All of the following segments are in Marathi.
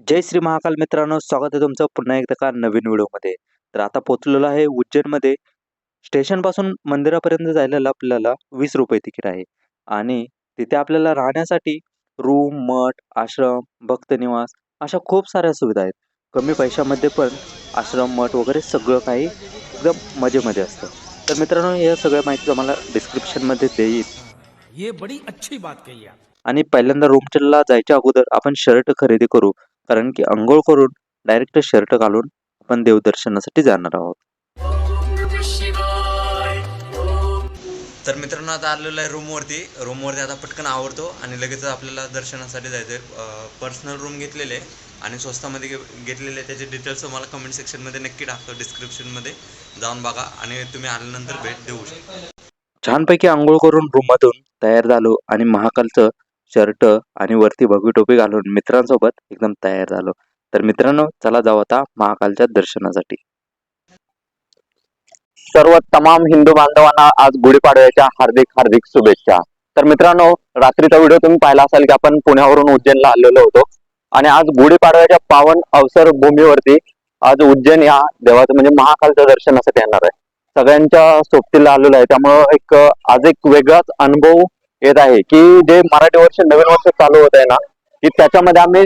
जय श्री महाकाल मित्रांनो स्वागत आहे तुमचं पुन्हा एकदा का नवीन व्हिडिओमध्ये. तर आता पोचलेलो आहे उज्जैनमध्ये. स्टेशनपासून मंदिरापर्यंत जायला आपल्याला वीस रुपये तिकीट आहे. आणि तिथे आपल्याला राहण्यासाठी रूम मठ आश्रम भक्तनिवास अशा खूप साऱ्या सुविधा आहेत. कमी पैशामध्ये पण आश्रम मठ वगैरे सगळं काही एकदम मजेमध्ये असतं. तर मित्रांनो या सगळ्या माहिती तुम्हाला डिस्क्रिप्शनमध्ये देईल ये बड़ी अच्छी बात कही आणि पहिल्यांदा रूमला जायच्या अगोदर आपण शर्ट खरेदी करू. कारण की अंघोळ करून डायरेक्ट शर्ट घालून आपण देवदर्शनासाठी जाणार आहोत. तर मित्रांनो आता आलेलो आहे रूमवरती रूमवरती आता पटकन आवडतो आणि लगेच आपल्याला दर्शनासाठी जायचं आहे. पर्सनल रूम घेतलेले आणि स्वस्तामध्ये घेतलेले. त्याचे डिटेल्स तुम्हाला कमेंट सेक्शनमध्ये नक्की टाकतो डिस्क्रिप्शनमध्ये जाऊन बघा आणि तुम्ही आल्यानंतर भेट देऊ शकता. छानपैकी आंघोळ करून रूममधून तयार झालो आणि महाकालचं शर्ट आणि वरती भगवी टोपी घालून मित्रांसोबत एकदम तयार झालो. तर मित्रांनो चला जाऊ आता महाकालच्या दर्शनासाठी. सर्व तमाम हिंदू बांधवांना आज गुढीपाडव्याच्या हार्दिक हार्दिक शुभेच्छा. तर मित्रांनो रात्रीचा व्हिडिओ तुम्ही पाहिला असाल की आपण पुण्यावरून उज्जैनला आलेलो होतो. आणि आज गुढीपाडव्याच्या पावन अवसर भूमीवरती आज उज्जैन या देवाचं म्हणजे महाकालच्या दर्शनासाठी येणार आहे. सगळ्यांच्या सोबतीला आलेलो आहे. त्यामुळं एक आज एक वेगळाच अनुभव येत आहे की जे मराठी वर्ष नवीन वर्ष चालू होत आहे ना की त्याच्यामध्ये आम्ही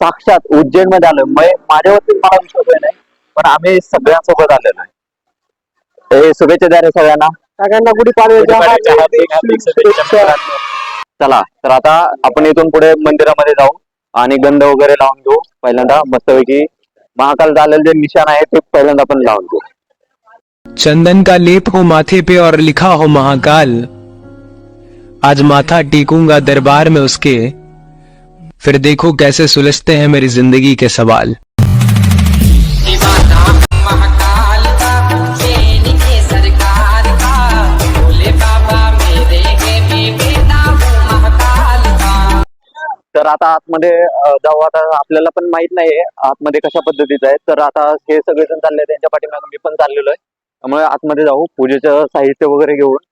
साक्षात उज्जैनमध्ये आलो माझ्यावरती मला विश्वास आहे नाही पण आम्ही सगळ्यांसोबत आलेलो आहे. हे शुभेच्छा द्या रे सगळ्यांना. सगळ्यांना हार्दिक शुभेच्छा. चला तर आता आपण इथून पुढे मंदिरामध्ये जाऊ आणि गंध वगैरे लावून घेऊ. पहिल्यांदा मस्तपैकी महाकाल झालेलं जे निशाण आहे ते पहिल्यांदा आपण लावून घेऊ. चंदन का लेप हो माथे पे और लिखा हो महाकाल. आज माथा टेकूंगा दरबार में उसके। फिर देखो कैसे सुलझते हैं मेरी जिंदगी के सवाल। तर आता आतमध्ये जाऊ आता आपल्याला पण माहीत नाहीये आतमध्ये कशा पद्धतीचं आहे. तर आता हे सगळेजण चालले त्यांच्या पाठीमागे मी पण चाललेलो आहे. त्यामुळे आतमध्ये जाऊ पूजेचं साहित्य वगैरे घेऊन.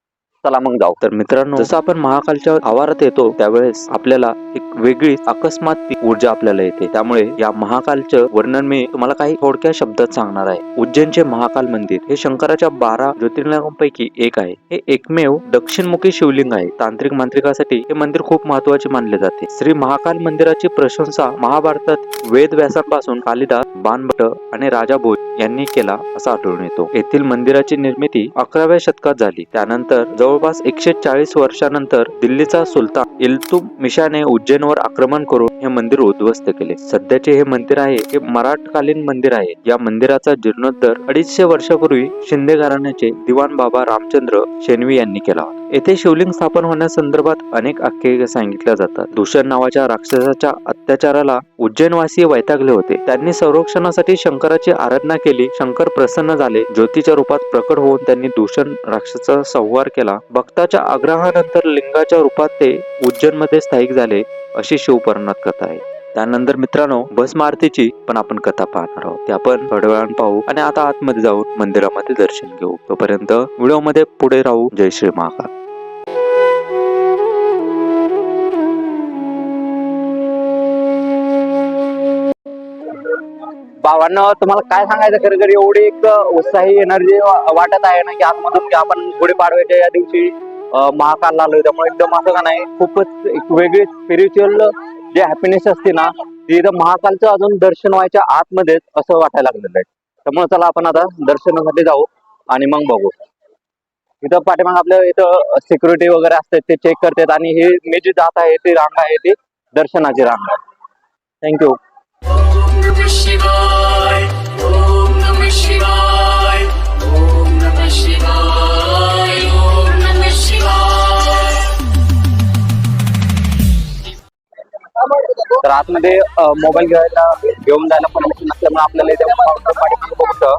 चला मग जाऊ. तर मित्रांनो जसं आपण महाकालच्या आवारात येतो त्यावेळेस आपल्याला एक वेगळी अकस्मात ऊर्जा आपल्याला येते. त्यामुळे या महाकालचं वर्णन मी तुम्हाला काही थोडक्या शब्दात सांगणार आहे. उज्जैनचे महाकाल मंदिर हे शंकराच्या बारा ज्योतिर्लिंगांपैकी एक आहे. हे एकमेव दक्षिणमुखी शिवलिंग आहे. तांत्रिक मांत्रिकासाठी हे मंदिर खूप महत्त्वाचे मानले जाते. श्री महाकाल मंदिराची प्रशंसा महाभारतात वेद व्यासांपासून कालिदास बाणभट्ट आणि राजा भोज यांनी केला असा आढळून येतो. येथील मंदिराची निर्मिती अकराव्या शतकात झाली. त्यानंतर जवळ जवळपास एकशे चाळीस वर्षानंतर दिल्लीचा सुलतान इल्तुम मिशाने उज्जैनवर आक्रमण करून हे मंदिर उद्ध्वस्त केले. सध्याचे हे मंदिर आहे हे मराठकालीन मंदिर आहे. या मंदिराचा जीर्णोद्धार अडीचशे वर्षापूर्वी शिंदे घराण्याचे दिवाण बाबा रामचंद्र शेनवी यांनी केला येथे शिवलिंग स्थापन होण्यासंदर्भात अनेक आख्यायिका सांगितल्या जातात. दूषण नावाच्या राक्षसाच्या अत्याचाराला उज्जैनवासी वैतागले होते. त्यांनी संरक्षणासाठी शंकराची आराधना केली. शंकर प्रसन्न झाले. ज्योतीच्या रूपात प्रकट होऊन त्यांनी दूषण राक्षसाचा संहार केला. भक्ताच्या आग्रहानंतर लिंगाच्या रूपात ते उज्जैनमध्ये स्थायिक झाले अशी शिवपुराणात कथा आहे. त्यानंतर मित्रांनो भस्म आरतीची पण आपण कथा पाहणार आहोत. ते आपण थोड्या वेळानं पाहू आणि आता आतमध्ये जाऊन मंदिरामध्ये दर्शन घेऊ. तोपर्यंत व्हिडिओमध्ये पुढे राहू. जय श्री महाकाल. भावांना तुम्हाला काय सांगायचं खरं तर एवढी एक उत्साही एनर्जी वाटत आहे ना की आतमधून की आपण गुढीपाडव्याच्या या दिवशी महाकाल आलोय त्यामुळे एकदम असं का नाही खूपच एक वेगळी स्पिरिच्युअल जे हॅपीनेस असते ना ती इथं महाकालचं अजून दर्शन व्हायच्या आतमध्येच असं वाटायला लागलेलं आहे. त्यामुळे चला आपण आता दर्शनासाठी जाऊ आणि मग बघू. इथं पाठीमाग आपल्या इथं सिक्युरिटी वगैरे असते ते चेक करतात आणि हे मी जी जात आहे ती रांग आहे ती दर्शनाची रांग आहे. थँक्यू ओम नमः शिवाय ओम नमः शिवाय ओम नमः शिवाय ओम नमः शिवाय। तर आतमध्ये मोबाईल घ्यायला घेऊन जायला परमिशन नसल्यामुळे आपल्याला इथे बघतो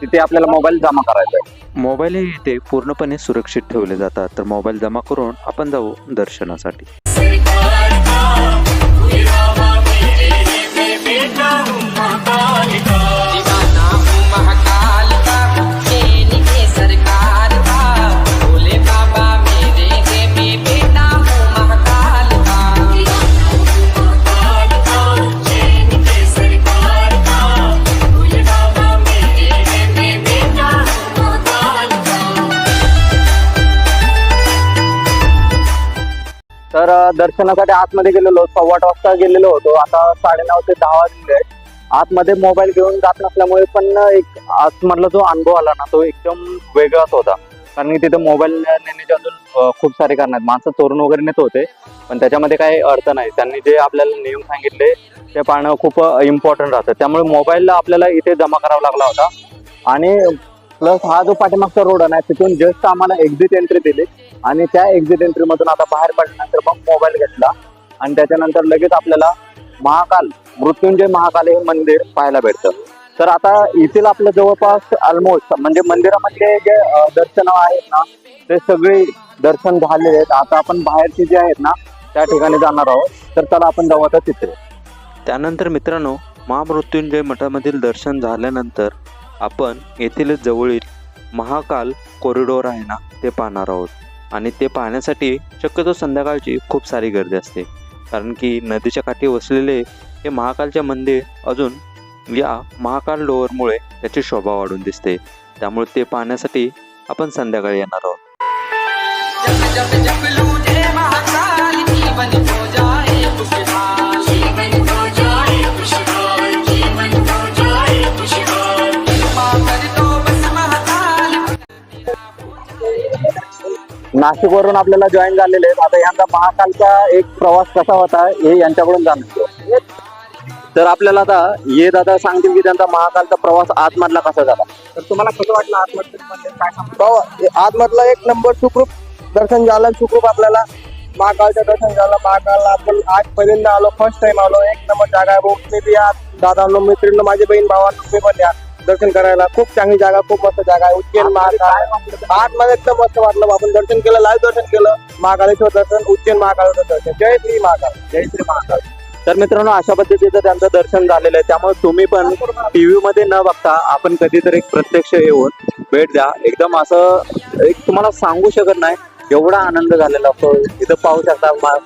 तिथे आपल्याला मोबाईल जमा करायचा आहे मोबाईल हे इथे पूर्णपणे सुरक्षित ठेवले जातात. तर मोबाईल जमा करून आपण जाऊ दर्शनासाठी. दर्शनासाठी आतमध्ये गेलेलो सव्वा आठ वाजता गेलेलो होतो. आता साडेनऊ ते दहा वाजले आहेत. आतमध्ये मोबाईल घेऊन जात नसल्यामुळे पण एक आतमधला जो अनुभव आला ना तो एकदम वेगळाच होता. कारण की तिथे मोबाईल नेण्याचे अजून खूप सारे कारण आहेत. माणसं चोरून वगैरे नेत होते पण त्याच्यामध्ये काही अर्थ नाही. त्यांनी जे आपल्याला नियम सांगितले ते पाहणं खूप इम्पॉर्टंट राहतं. त्यामुळे मोबाईल आपल्याला इथे जमा करावा लागला होता. आणि प्लस हा जो पाठीमागचा रोड आहे ना तिथून जस्ट आम्हाला एक्झिट एंट्री दिली. आणि त्या एक्झिट एंट्री मधून आता बाहेर पडल्यानंतर मग मोबाईल घेतला. आणि त्याच्यानंतर लगेच आपल्याला महाकाल मृत्युंजय महाकाल हे मंदिर पाहायला भेटतं. तर आता येथील आपलं जवळपास ऑलमोस्ट म्हणजे मंदिरामधले जे दर्शन आहेत ना ते सगळे दर्शन झालेले आहेत. आता आपण बाहेरचे जे आहेत ना त्या ठिकाणी जाणार आहोत. तर त्याला आपण जाऊ आता तिथे. त्यानंतर मित्रांनो महामृत्युंजय मठामधील दर्शन झाल्यानंतर आपण येथील जवळील महाकाल कॉरिडोर आहे ना ते पाहणार आहोत. आणि ते पाहण्यासाठी शक्यतो संध्याकाळची खूप सारी गर्दी असते. कारण की नदीच्या काठी वसलेले हे महाकालचे मंदिर अजून या महाकाल डोअरमुळे त्याची शोभा वाढून दिसते. त्यामुळे ते पाहण्यासाठी आपण संध्याकाळी येणार आहोत. नाशिक वरून आपल्याला जॉईन झालेले आहेत. आता यांचा महाकालचा एक प्रवास कसा होता हे यांच्याकडून जाणतो तर आपल्याला आता ये दादा सांगतील की त्यांचा महाकालचा प्रवास आतमधला कसा झाला. तर तुम्हाला कसं वाटलं आतमधलं सांगतो आतमधलं एक नंबर सुखरूप दर्शन झालं. सुखरूप आपल्याला महाकालचं दर्शन झालं. महाकालला आपण आज पहिल्यांदा आलो फर्स्ट टाइम आलो. एक नंबर जागा आहे. तुम्ही बी या. दादांनो मैत्रिणी माझी बहीण भावांनो तुम्ही पण या. दर्शन करायला. खूप चांगली जागा खूप मस्त जागा आहे. उज्जैन महाकाल. आतमध्ये एकदम मस्त वाटलं आपण दर्शन केलं लाईव्ह दर्शन केलं. महाकालेश्वर दर्शन उज्जैन महाकालेश्वर दर्शन. जय श्री महाकाल. जय श्री महाकाल. तर मित्रांनो अशा पद्धतीचं त्यांचं दर्शन झालेलं आहे. त्यामुळे तुम्ही पण टीव्ही मध्ये न बघता आपण कधीतरी एक प्रत्यक्ष येऊन भेट द्या. एकदम असं एक तुम्हाला सांगू शकत नाही. एवढा आनंद झालेला असतो इथं पाहू शकता.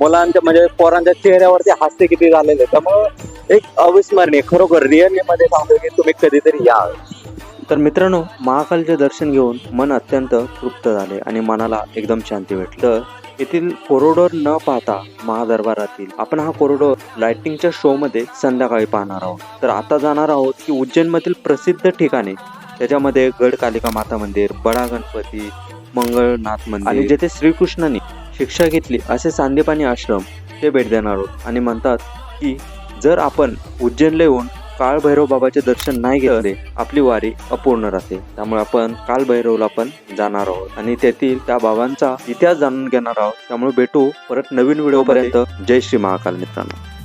मुलांच्या म्हणजे पोरांच्या चेहऱ्यावरती हास्य किती झालेले. त्यामुळं एक अविस्मरणीय खरोखर रिअली मध्ये सांगतो की तुम्ही कधीतरी या. तर मित्रांनो महाकालचे दर्शन घेऊन मन अत्यंत तृप्त झाले आणि मनाला एकदम शांती भेटली. तर येथील कोरिडोर न पाहता महादरबारातील आपण हा कोरिडोर लाइटिंगच्या शो मध्ये संध्याकाळी पाहणार आहोत. तर आता जाणार आहोत की उज्जैन मधील प्रसिद्ध ठिकाणे त्याच्यामध्ये गड कालिका माता मंदिर बडा गणपती मंगळनाथ मंदिर आणि जेथे श्रीकृष्णाने शिक्षा घेतली असे सांदीपानी आश्रम ते भेट देणार आहोत. आणि म्हणतात की जर आपण उज्जैनला येऊन काळ भैरव बाबाचे दर्शन नाही घेतले आपली वारी अपूर्ण राहते. त्यामुळे आपण काल भैरवला पण जाणार आहोत. आणि तेथील त्या बाबांचा इतिहास जाणून घेणार आहोत. त्यामुळे भेटू परत नवीन व्हिडिओ पर्यंत जय श्री महाकाल मित्रांनो.